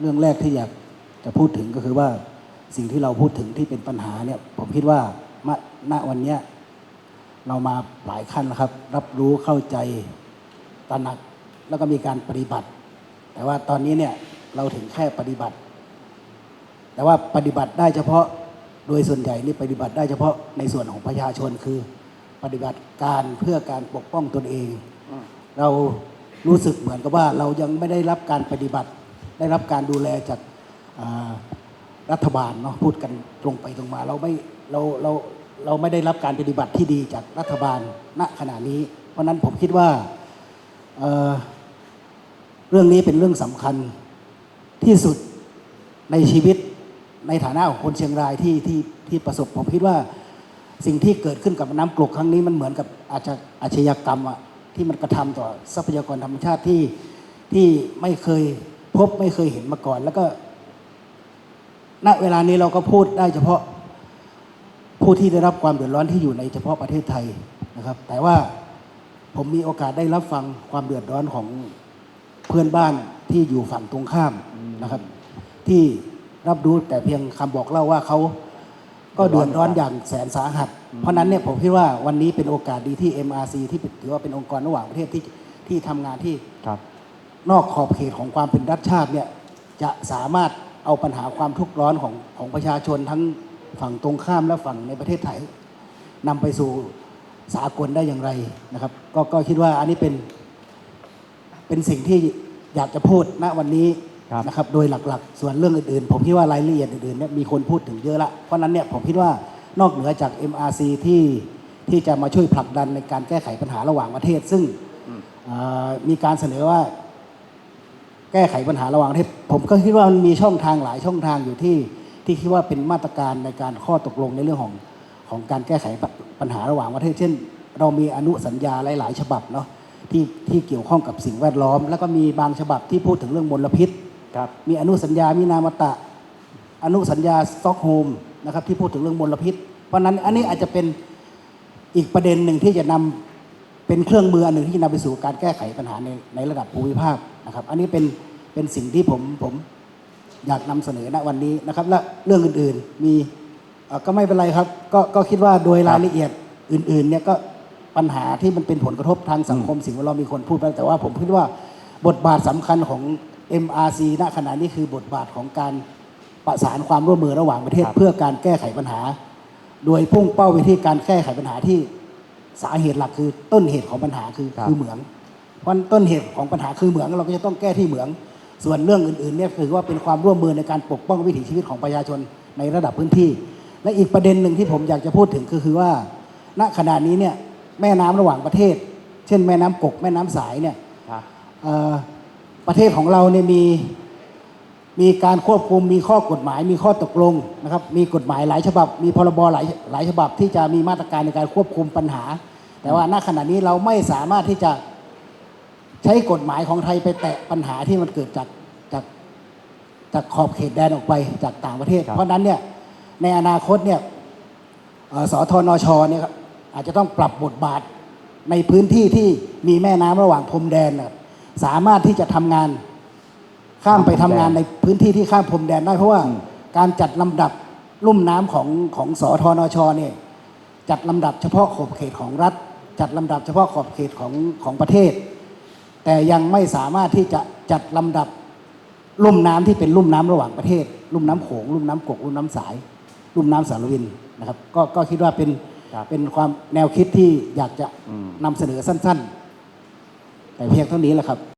เรื่องแรกที่อยากจะพูดถึงก็คือว่าสิ่งที่เราพูดถึงที่เป็นปัญหาเนี่ย ผมคิดว่าณวันนี้เรามาหลายขั้นแล้วครับ รับรู้เข้าใจตระหนักแล้วก็มีการปฏิบัติ แต่ว่าตอนนี้เนี่ยเราถึงแค่ปฏิบัติ แต่ว่าปฏิบัติได้เฉพาะโดยส่วนใหญ่นี่ปฏิบัติได้เฉพาะในส่วนของประชาชนคือ ปฏิบัติการเพื่อการปกป้องตนเอง เรารู้สึกเหมือนกับว่าเรายังไม่ได้รับการปฏิบัติ ได้รับการดูแลจากรัฐบาลเนาะพูดกันตรงไปตรงมา เราไม่เราเราเราไม่ได้รับการปฏิบัติที่ดีจากรัฐบาลณขณะนี้ เพราะนั้นผมคิดว่าเเรื่องนี้เป็นเรื่องสำคัญที่สุดในชีวิตในฐานะของคนเชียงรายที่ที่ที่ประสบผมคิดว่าสิ่งที่เกิดขึ้นกับน้ำกรกครั้งนี้มันเหมือนกับอาชอาชญากรรมอะที่มันกระทำต่อทรัพยากรธรรมชาติที่ที่ไม่เคย พบไม่เคยเห็นมาก่อน แล้วก็ ณเวลานี้เราก็พูดได้เฉพาะผู้ที่ได้รับความเดือดร้อนที่อยู่ในเฉพาะประเทศไทยนะครับ แต่ว่าผมมีโอกาสได้รับฟังความเดือดร้อนของเพื่อนบ้านที่อยู่ฝั่งตรงข้ามนะครับ ที่รับรู้แต่เพียงคำบอกเล่าว่าเขาก็เดือดร้อนอย่างแสนสาหัส เพราะฉะนั้นเนี่ยผมคิดว่าวันนี้เป็นโอกาสดีที่ MRC ที่ถือว่าเป็นองค์กรระหว่างประเทศที่ที่ทำงานที่ครับ นอกขอบเขตของความเป็นรัฐชาติเนี่ยจะสามารถเอาปัญหาความทุกข์ร้อนของของประชาชนทั้งฝั่งตรงข้ามและฝั่งในประเทศไทยนำไปสู่สากลได้อย่างไรนะครับก็ก็คิดว่าอันนี้เป็นเป็นสิ่งที่อยากจะพูดณวันนี้ครับนะครับโดยหลักๆ ส่วนเรื่องอื่นๆ ผมคิดว่ารายละเอียดอื่นๆเนี่ยมีคนพูดถึงเยอะละเพราะฉะนั้นเนี่ยผมคิดว่านอกเหนือจาก MRC ที่ที่จะมาช่วยผลักดันในการแก้ไขปัญหาระหว่างประเทศ ซึ่งอ่ามีการเสนอว่า แก้ไขปัญหาระหว่างประเทศผมก็คิดว่ามันมีช่องทางหลายช่องทางอยู่ที่ที่คิดว่าเป็นมาตรการในการข้อตกลงในเรื่องของของการแก้ไขปัญหาระหว่างประเทศ เช่น เรามีอนุสัญญาหลาย ๆ ฉบับเนาะที่ที่เกี่ยวข้องกับสิ่งแวดล้อม แล้วก็มีบางฉบับที่พูดถึงเรื่องมลพิษครับมีอนุสัญญามินามตะ อนุสัญญาสต็อกโฮล์มนะครับที่พูดถึงเรื่องมลพิษ เพราะฉะนั้นอันนี้อาจจะเป็นอีกประเด็นหนึ่งที่จะนำเป็นเครื่องมืออันหนึ่งที่จะนำไปสู่การแก้ไขปัญหาในในระดับภูมิภาค นะครับ อันนี้เป็นเป็นสิ่งที่ผมผมอยากนำเสนอณวันนี้นะครับ และเรื่องอื่นๆมีเอ่อก็ไม่เป็นไรครับ ก็ก็คิดว่าโดยรายละเอียดอื่นๆเนี่ยก็ปัญหาที่มันเป็นผลกระทบทางสังคมสิ่งแวดล้อมมีคนพูดไปแต่ว่าผมคิดว่าบทบาทสำคัญของ MRC ณขณะนี้คือบทบาทของการประสานความร่วมมือระหว่างประเทศครับเพื่อการแก้ไขปัญหา โดยพุ่งเป้าไปที่การแก้ไขปัญหาที่สาเหตุหลักคือต้นเหตุของปัญหาคือครับคือเหมืองเพ ราะต้นเหตุของปัญหาคือเหมืองเราก็จะต้องแก้ที่เหมือง ส่วนเรื่องอื่นๆเนี่ยถือว่าเป็นความร่วมมือในการปกป้องวิถีชีวิตของประชาชนในระดับพื้นที่ และอีกประเด็นหนึ่งที่ผมอยากจะพูดถึงคือคือว่า ณขณะนี้เนี่ยแม่น้ำระหว่างประเทศ เช่น แม่น้ำกกแม่น้ำสายเนี่ยครับเอ่อประเทศของเราเนี่ยมีมีการควบคุมมีข้อกฎหมาย มีข้อตกลงนะครับมีกฎหมายหลายฉบับ มีพรบหลายหลายฉบับที่จะมีมาตรการในการควบคุมปัญหา แต่ว่าณขณะนี้เราไม่สามารถที่จะ ใช้กฎหมายของไทยไปแตะปัญหาที่มันเกิดจากจากจากขอบเขตแดนออกไปจากต่างประเทศ ครับ เพราะฉะนั้นเนี่ยในอนาคตเนี่ยเอ่อสทนชเนี่ยครับอาจจะต้องปรับบทบาทในพื้นที่ที่มีแม่น้ำระหว่างพรมแดนน่ะสามารถที่จะทำงาน ข้ามไปทำงานในพื้นที่ที่ข้ามพรมแดนได้เพราะว่าการจัดลำดับลุ่มน้ำของของสทนชเนี่ยจัดลำดับเฉพาะขอบเขตของรัฐ จัดลำดับเฉพาะขอบเขตของของประเทศ แต่ยังไม่สามารถที่จะจัดลำดับลุ่มน้ำที่เป็นลุ่มน้ำระหว่างประเทศ ลุ่มน้ำโขงลุ่มน้ำกกลุ่มน้ำสาย ลุ่มน้ำสารวินนะครับก็ก็คิดว่าเป็นครับ เป็นความแนวคิดที่อยากจะอืมนำเสนอสั้น ๆ แต่เพียงเท่านี้แหละครับ